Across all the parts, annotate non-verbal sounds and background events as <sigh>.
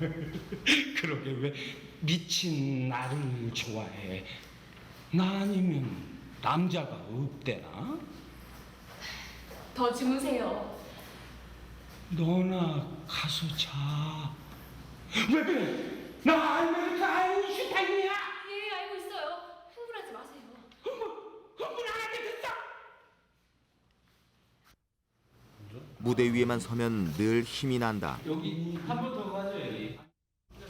<laughs> 그러게 왜 미친 나를 좋아해? 나 아니면 남자가 없대나? 더 주무세요. 너나 가서 자. 왜 그래? 나 알면 아인슈타인이야. 예, 알고 있어요. 흥분하지 마세요. 흥분 안 하겠어. 무대 위에만 서면 늘 힘이 난다. 여기 한 번 더 가죠 여기.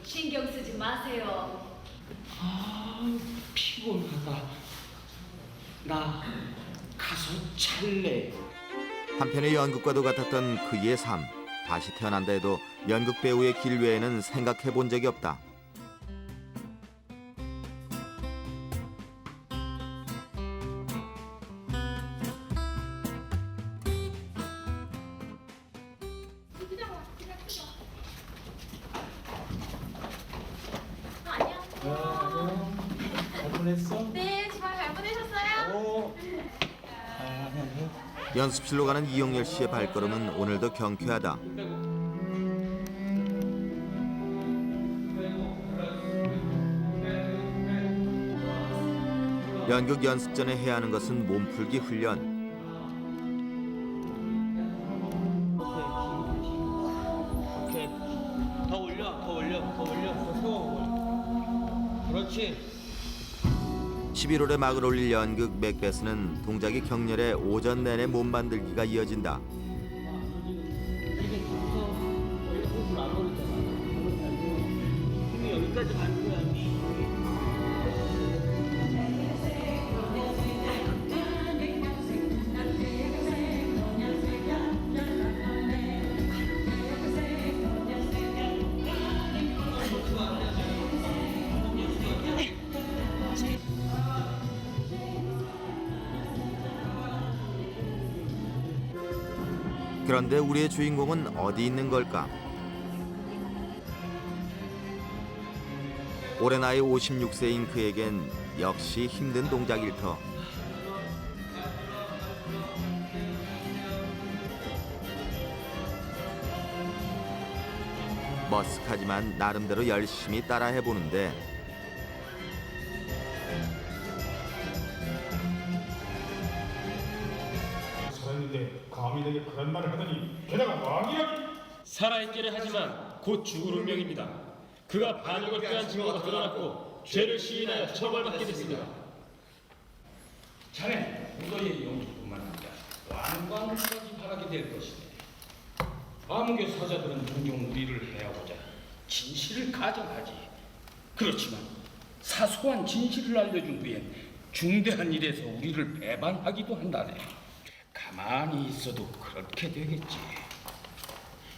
신경 쓰지 마세요. 아 피곤하다. 나 잘래. 한편의 연극과도 같았던 그의 삶. 다시 태어난다 해도 연극 배우의 길 외에는 생각해 본 적이 없다. 연습실로 가는 이용열 씨의 발걸음은 오늘도 경쾌하다. 연극 연습 전에 해야 하는 것은 몸풀기 훈련. 11월에 막을 올릴 연극 맥베스는 동작이 격렬해 오전 내내 몸 만들기가 이어진다. 그런데 우리의 주인공은 어디 있는 걸까? 올해 나이 56세인 그에겐 역시 힘든 동작일 터. 머쓱하지만 나름대로 열심히 따라해 보는데 살았는데 감히 내게 그런 말을 하더니 게다가 왕이라니 살아있기를 하지만 곧 죽을 운명입니다. 그가 반역을 꾀한 증거가 드러났고 죄를 시인하여 처벌받게 됐습니다. 자네 무더의 영주뿐만 아니라 왕관까지 바라게 될 것이네. 암흑의 사자들은 종종 우리를 해하고자 진실을 가정하지. 그렇지만 사소한 진실을 알려준 후엔 중대한 일에서 우리를 배반하기도 한다네. 가만히 있어도 그렇게 되겠지.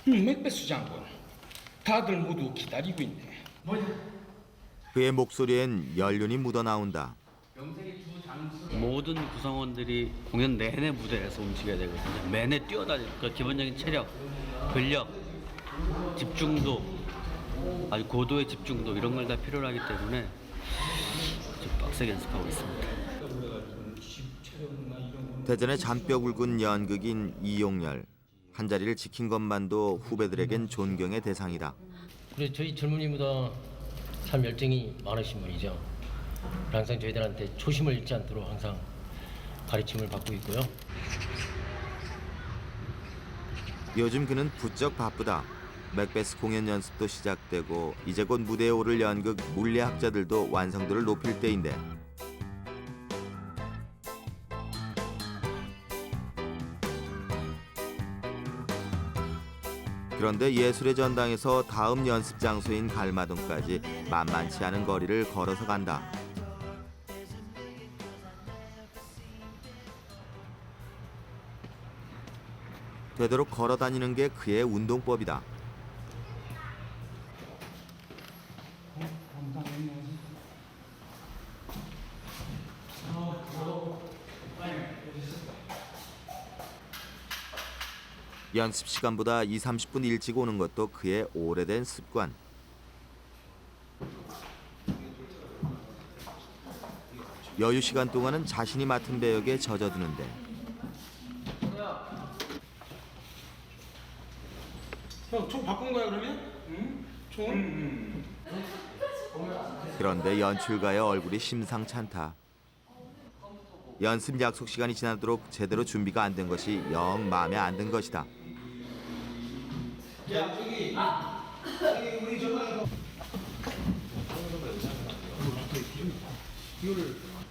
음, 맥베스 장군, 다들 모두 기다리고 있네. 그의 목소리엔 연륜이 묻어 나온다. 모든 구성원들이 공연 내내 무대에서 움직여야 되거든요. 내내 뛰어다니는 그 기본적인 체력, 근력, 집중도, 아주 고도의 집중도 이런 걸 다 필요로 하기 때문에 좀 빡세게 연습하고 있습니다. 대전의 잔뼈 굵은 연극인 이용열. 한 자리를 지킨 것만도 후배들에겐 존경의 대상이다. 그리고 저희 젊은이보다 참 열정이 많으신 분이죠. 항상 저희들한테 초심을 잃지 않도록 항상 가르침을 받고 있고요. 요즘 그는 부쩍 바쁘다. 맥베스 공연 연습도 시작되고 이제 곧 무대에 오를 연극 물리학자들도 완성도를 높일 때인데 그런데 예술의 전당에서 다음 연습 장소인 갈마동까지 만만치 않은 거리를 걸어서 간다. 되도록 걸어 다니는 게 그의 운동법이다. 연습 시간보다 2, 30분 일찍 오는 것도 그의 오래된 습관. 여유 시간 동안은 자신이 맡은 배역에 젖어드는데 형, 총 바꾼 거야 그러면? 응? 그런데 연출가의 얼굴이 심상찮다. 연습 약속 시간이 지나도록 제대로 준비가 안 된 것이 영 마음에 안 든 것이다.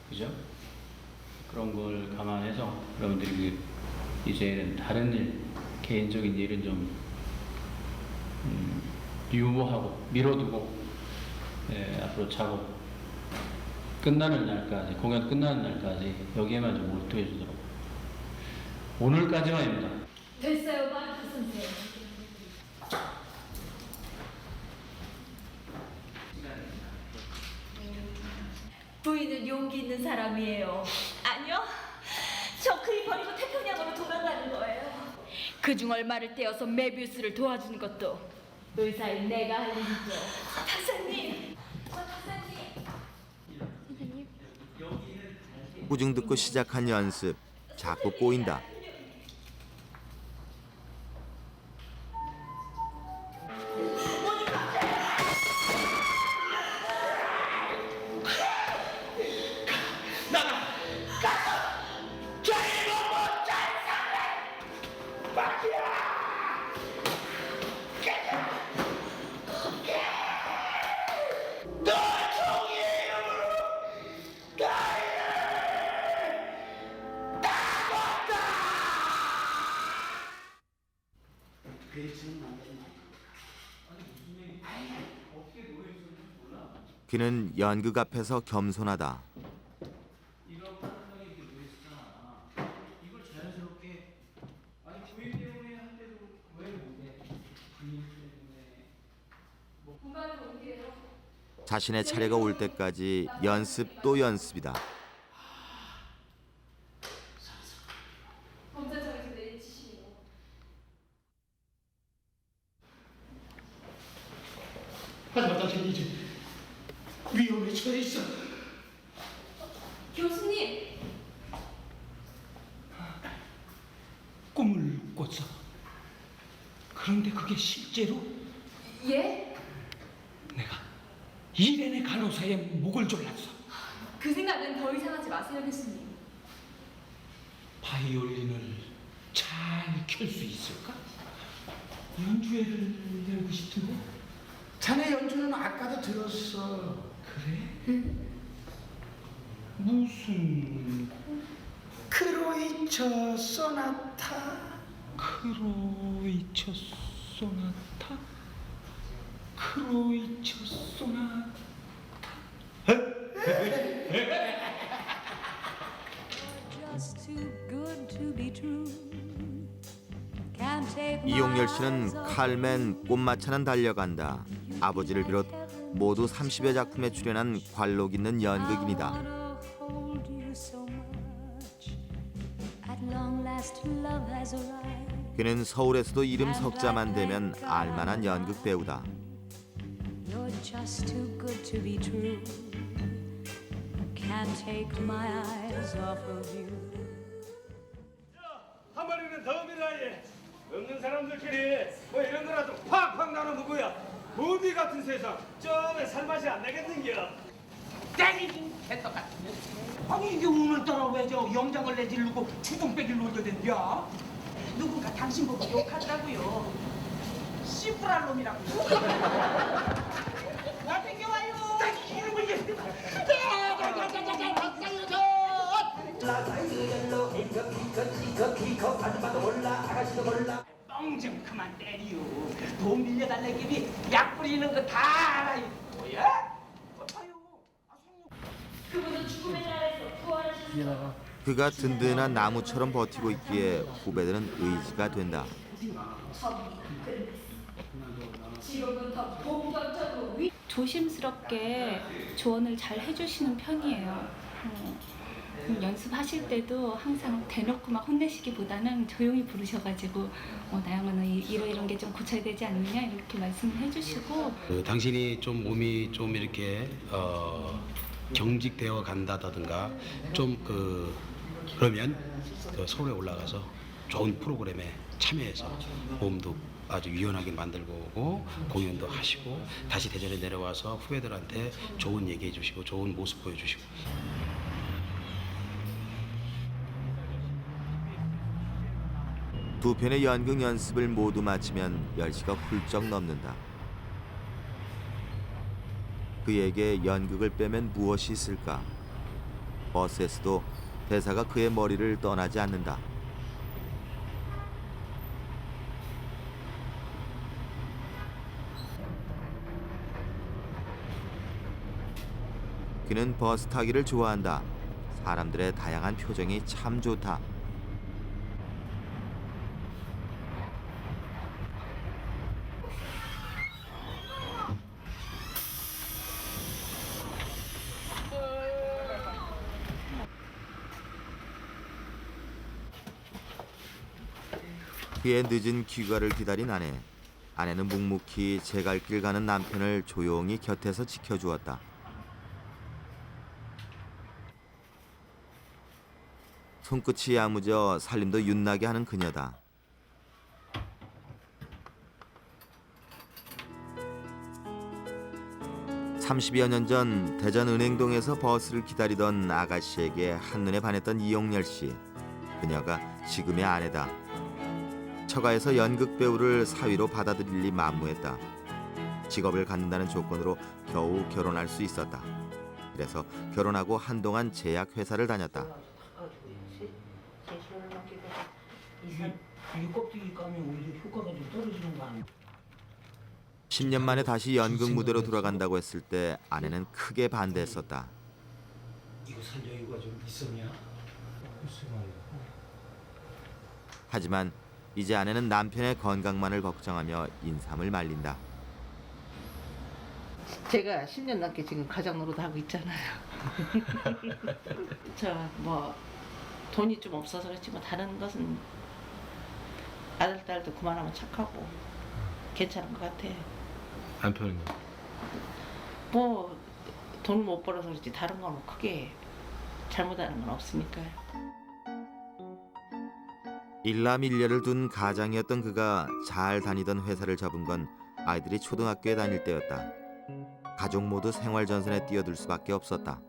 그죠? 그런 걸 감안해서 여러분들이 그 이제는 다른 일, 개인적인 일은 좀 음, 유보하고 미뤄두고 예, 앞으로 작업 끝나는 날까지 공연 끝나는 날까지 여기에만 좀 몰두해 주도록 오늘까지만입니다. 됐어요, 마르크 선생. 부인은 용기 있는 사람이에요. 아니요. 저 그이 버리고 태평양으로 돌아가는 거예요. 그중 얼마를 떼어서 메비우스를 도와주는 것도 의사인 내가 할 일이죠. 박사님. 저 박사님. 꾸중 듣고 시작한 연습 자꾸 꼬인다. 그는 연극 앞에서 겸손하다. 자신의 차례가 올 때까지 연습 또 연습이다. 지시네요. 하지만 당신 이제 위험에 처해 있어. 교수님, 꿈을 꿨어. 그런데 그게 실제로 예? 내가 이레네 간호사의 목을 졸랐어. 그 생각은 더 이상 하지 마세요, 교수님. 바이올린을 잘 켤 수 있을까? 연주회를 열고 싶은데. 자네 연주는 아까도 들었어. 그래? 무슨 크로이처 소나타. 크로이처 소나타? 크로이처 소나타? just too good to be true. Can't take 이용열 씨는 칼맨 꽃마차는 달려간다. 아버지를 비롯 모두 30여 작품에 출연한 관록 있는 arrived. 그는 서울에서도 이름 석자만 되면 알만한 연극 배우다. 한 마리는 더 밀어야 없는 사람들끼리 뭐 이런 거라도 팍팍 나누는 거야 무비 같은 세상 좀에 살맛이 안 나겠는겨 때리긴 개떡 같은데. 아니 이게 오늘따라 왜 저 영장을 내지르고 추종빼기를 놀려댄겨? 누군가 당신 보고 욕하더라고요. 씨부랄 놈이라고. 나 땡겨와요. 이놈의 이 뻥좀 그만 때리요. 돈 빌려달래끼리 약 뿌리는 거 다 알아요. 뭐야? 아유, 아, 성룡. 그분은 죽음의 나라에서 부활하셨어. 그가 든든한 나무처럼 버티고 있기에 후배들은 의지가 된다. 지금부터 본격적으로 위 조심스럽게 조언을 잘 해주시는 편이에요. 어, 음, 연습하실 때도 항상 대놓고 막 혼내시기보다는 조용히 부르셔가지고 어, 나영아 너 이- 이러 이런 게 좀 고쳐야 되지 않느냐 이렇게 말씀을 해주시고. 그 당신이 좀 몸이 좀 이렇게 어, 경직되어 간다든가 좀 그 그러면 그 서울에 올라가서 좋은 프로그램에 참여해서 모험도 아주 유연하게 만들고 오고 공연도 하시고 다시 대전에 내려와서 후배들한테 좋은 얘기해 주시고 좋은 모습 보여주시고 두 편의 연극 연습을 모두 마치면 10시가 훌쩍 넘는다. 그에게 연극을 빼면 무엇이 있을까? 버스에서도 대사가 그의 머리를 떠나지 않는다. 그는 버스 타기를 좋아한다. 사람들의 다양한 표정이 참 좋다. 그의 늦은 귀가를 기다린 아내. 아내는 묵묵히 제갈길 가는 남편을 조용히 곁에서 지켜주었다. 손끝이 야무져 살림도 윤나게 하는 그녀다. (30여 년 전) 대전 은행동에서 버스를 기다리던 아가씨에게 한눈에 반했던 이용렬 씨 그녀가 지금의 아내다 처가에서 연극 배우를 사위로 받아들일 리 만무했다 직업을 갖는다는 조건으로 겨우 결혼할 수 있었다 그래서 결혼하고 한동안 제약 회사를 다녔다 아니야? 10년 만에 다시 연극 무대로 돌아간다고 했을 때 아내는 크게 반대했었다. 이거 살 여유가 좀 있었냐? 하지만 이제 아내는 남편의 건강만을 걱정하며 인삼을 말린다. 제가 10년 넘게 지금 가장 노릇 하고 있잖아요. <laughs> 저 뭐 돈이 좀 없어서 그렇지 뭐 다른 것은 아들 딸도 그만하면 착하고 괜찮은 것 같아요. 남편은요? 뭐 돈 못 벌어서 그렇지 다른 건뭐 크게 잘못하는 건 없으니까요. 일남 일녀를 둔 가장이었던 그가 잘 다니던 회사를 접은 건 아이들이 초등학교에 다닐 때였다. 가족 모두 생활 전선에 뛰어들 수밖에 없었다.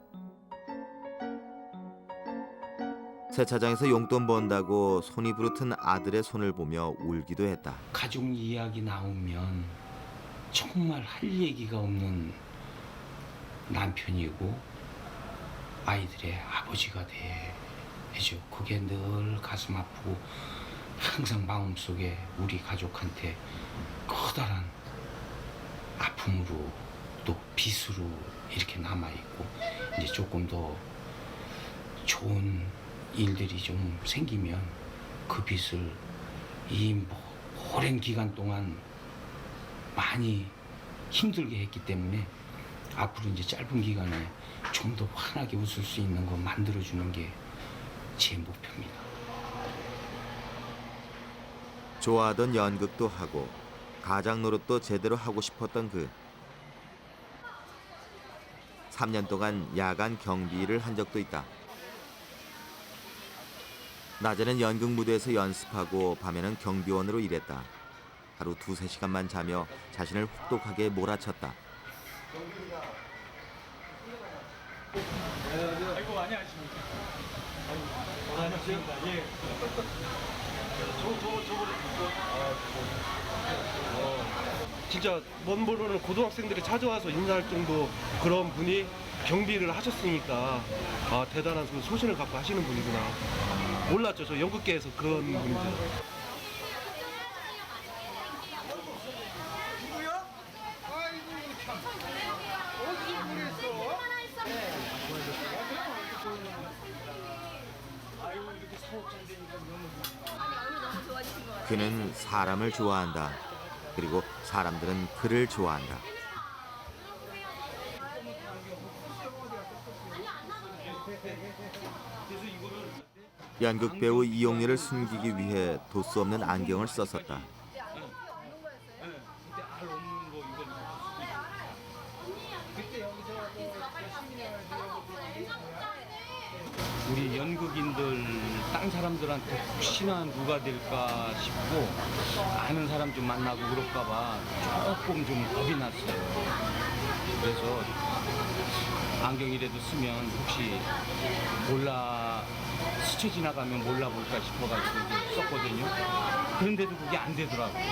세차장에서 용돈 번다고 손이 부르튼 아들의 손을 보며 울기도 했다. 가족 이야기 나오면 정말 할 얘기가 없는 남편이고 아이들의 아버지가 되죠. 그게 늘 가슴 아프고 항상 마음속에 우리 가족한테 커다란 아픔으로 또 빚으로 이렇게 남아있고 이제 조금 더 좋은 일들이 좀 생기면 그 빚을 이뭐 오랜 기간 동안 많이 힘들게 했기 때문에 앞으로 이제 짧은 기간에 좀 더 환하게 웃을 수 있는 거 만들어주는 게 제 목표입니다. 좋아하던 연극도 하고 가장 노릇도 제대로 하고 싶었던 그. 3년 동안 야간 경비 일을 한 적도 있다. 낮에는 연극 무대에서 연습하고 밤에는 경비원으로 일했다. 하루 두세 시간만 자며 자신을 혹독하게 몰아쳤다. 안녕하십니까. 예. 어, 진짜 먼 모르는 고등학생들이 찾아와서 인사할 정도 그런 분이 경비를 하셨으니까 아 대단한 그 소신을 갖고 하시는 분이구나. 몰랐죠. 저 연극계에서 그런 분인지. 그는 사람을 좋아한다. 그리고 사람들은 그를 좋아한다. 연극 배우 이용렬을 숨기기 위해 도수 없는 안경을 썼었다. 우리 연극인들 딴 사람들한테 혹시나 누가 될까 싶고 아는 사람 좀 만나고 그럴까봐 조금 좀 겁이 났어요. 그래서 안경이라도 쓰면 혹시 몰라 스쳐 지나가면 몰라볼까 싶어가지고 썼거든요. 그런데도 그게 안 되더라고요.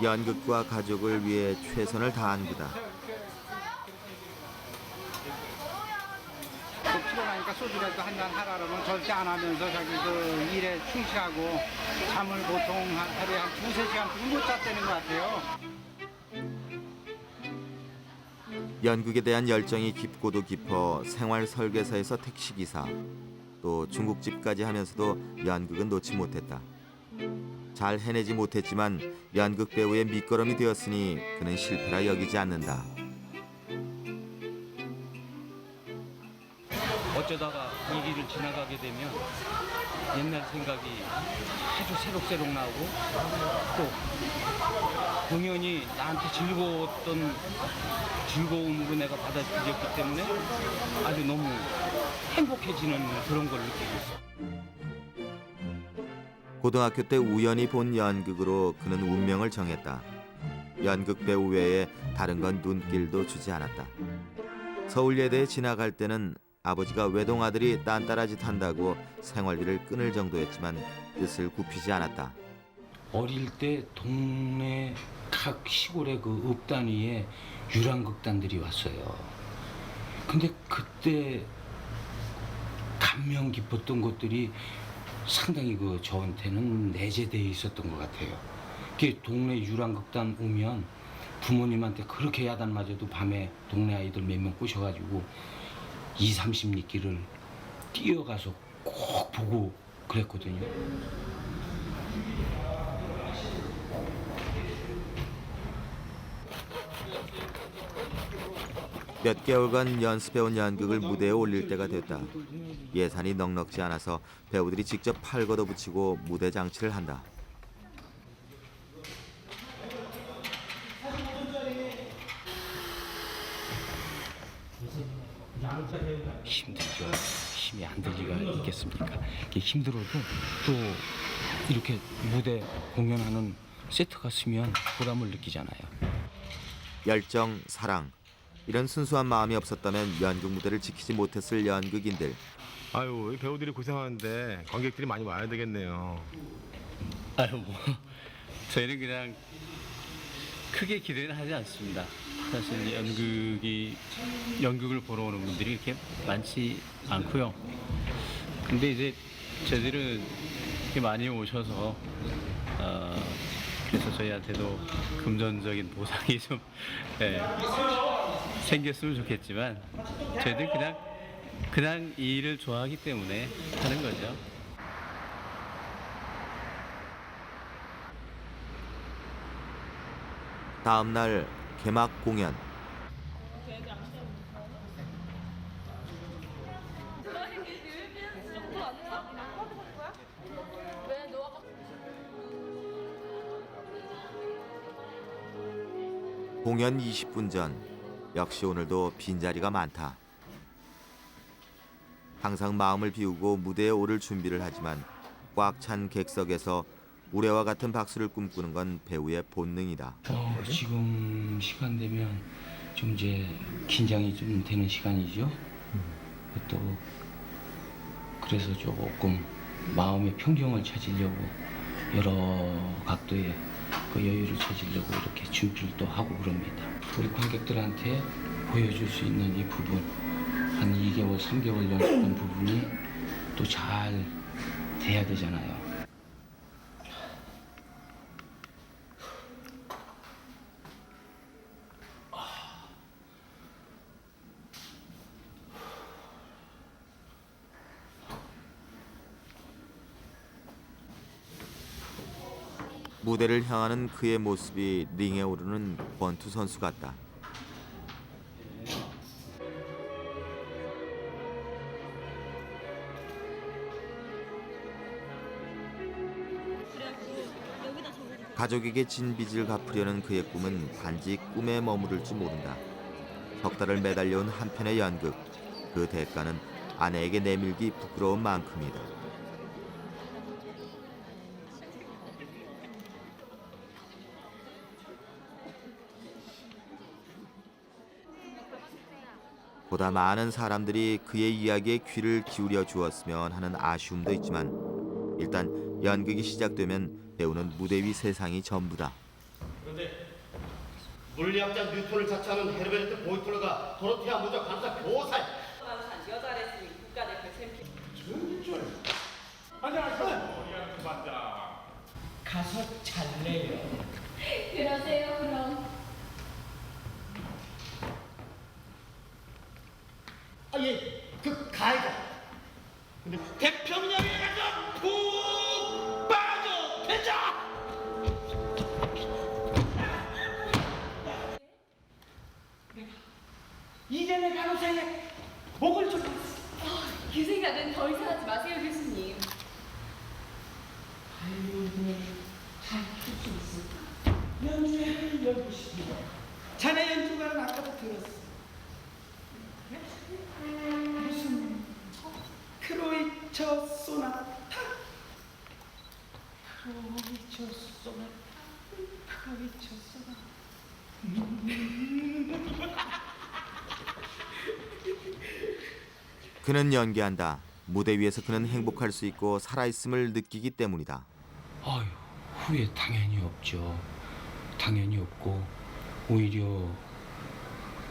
연극과 가족을 위해 최선을 다한 그다. 또 피곤하니까 소주라도 한 잔 하라 그러면 절대 안 하면서 자기 그 일에 충실하고 잠을 보통 한 하루에 한 두세 시간 못 잤다는 것 같아요. 연극에 대한 열정이 깊고도 깊어 생활 설계사에서 택시기사 또 중국집까지 하면서도 연극은 놓지 못했다. 잘 해내지 못했지만 연극 배우의 밑거름이 되었으니 그는 실패라 여기지 않는다. 어쩌다가 이 길을 지나가게 되면 옛날 생각이 아주 새록새록 나오고 또 공연이 나한테 즐거웠던 즐거움으로 내가 받아들였기 때문에 아주 너무 행복해지는 그런 걸 느끼고 있어요. 고등학교 때 우연히 본 연극으로 그는 운명을 정했다. 연극 배우 외에 다른 건 눈길도 주지 않았다. 서울예대에 지나갈 때는 아버지가 외동 아들이 딴따라짓 한다고 생활비를 끊을 정도였지만 뜻을 굽히지 않았다. 어릴 때 동네 각 시골의 그 읍단위에 유랑극단들이 왔어요. 근데 그때 감명 깊었던 것들이 상당히 그 저한테는 내재되어 있었던 것 같아요. 그 동네 유랑극단 오면 부모님한테 그렇게 야단 맞아도 밤에 동네 아이들 몇 명 꼬셔가지고 2, 30리 길을 뛰어가서 꼭 보고 그랬거든요. 몇 개월간 연습해온 연극을 무대에 올릴 때가 됐다. 예산이 넉넉지 않아서 배우들이 직접 팔 걷어붙이고 무대 장치를 한다. 힘들죠. 힘이 안 들 리가 있겠습니까? 이게 힘들어도 또 이렇게 무대 공연하는 세트가 쓰면 보람을 느끼잖아요. 열정, 사랑 이런 순수한 마음이 없었다면 연극 무대를 지키지 못했을 연극인들. 아유, 이 배우들이 고생하는데 관객들이 많이 와야 되겠네요. 아유 뭐 저희는 그냥 크게 기대는 하지 않습니다. 사실 연극이 연극을 보러 오는 분들이 이렇게 많지 않고요. 근데 이제 저희들은 이렇게 많이 오셔서 어, 그래서 저희한테도 금전적인 보상이 좀 <laughs> 예, 생겼으면 좋겠지만 저희들 그냥 그냥 이 일을 좋아하기 때문에 하는 거죠. 다음 날 개막 공연. 공연 20분 전 역시 오늘도 빈자리가 많다. 항상 마음을 비우고 무대에 오를 준비를 하지만 꽉 찬 객석에서 우레와 같은 박수를 꿈꾸는 건 배우의 본능이다. 어, 지금 시간 되면 좀 이제 긴장이 좀 되는 시간이죠. 또 그래서 조금 마음의 평정을 찾으려고 여러 각도의 그 여유를 찾으려고 이렇게 준비를 또 하고 그럽니다. 우리 관객들한테 보여줄 수 있는 이 부분 한 2개월, 3개월 연습한 부분이 또 잘 돼야 되잖아요. 무대를 향하는 그의 모습이 링에 오르는 권투 선수 같다. 가족에게 진 빚을 갚으려는 그의 꿈은 단지 꿈에 머무를지 모른다. 석 달을 매달려온 한편의 연극. 그 대가는 아내에게 내밀기 부끄러운 만큼이다. 보다 많은 사람들이 그의 이야기에 귀를 기울여 주었으면 하는 아쉬움도 있지만 일단 연극이 시작되면 배우는 무대 위 세상이 전부다. 그런데 물리학자 뉴턴을 자처하는 헤르베르트 보이톨러가 도로테아 무적 간사 교살 여자 레슬링 국가대표 챔피언. 머리하는 반장. 가서 잘래요. 그러세요 그럼. 아예그 가해자 근데 대평양에 가서 푹 빠져 대자 이전에 간호사에 목을 좀 그 생각은 더 이상 하지 마세요, 교수님. 잘할수 있을까? 연주회를 열고 싶은데 자네 연주가는 아까도 들었어. 무슨 크로이처 소나타? 크로이처 소나타? 크로이처 소나타? 그는 연기한다. 무대 위에서 그는 행복할 수 있고 살아있음을 느끼기 때문이다. 아유, 후회 당연히 없죠. 당연히 없고 오히려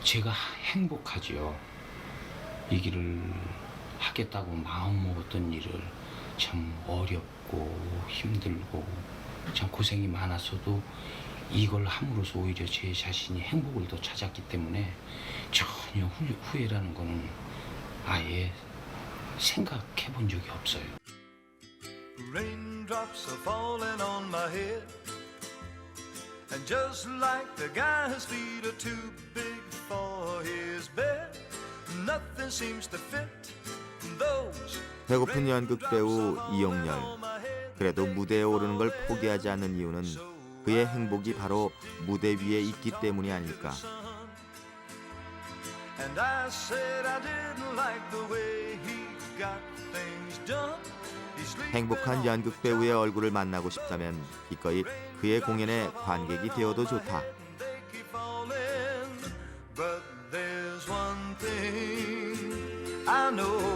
제가 행복하지요. 이 길을 하겠다고 마음 먹었던 일을 참 어렵고 힘들고 참 고생이 많았어도 이걸 함으로써 오히려 제 자신이 행복을 더 찾았기 때문에 전혀 후, 후회라는 거는 아예 생각해 본 적이 없어요. Raindrops are falling on my head. And just like the guy whose feet are too big for his bed, nothing seems to fit those. 배고픈 연극 배우 이용렬. 그래도 무대에 오르는 걸 포기하지 않는 이유는 그의 행복이 바로 무대 위에 있기 때문이 아닐까. And I said I didn't like the way he got things done. 행복한 연극 배우의 얼굴을 만나고 싶다면 기꺼이 그의 공연에 관객이 되어도 좋다. I know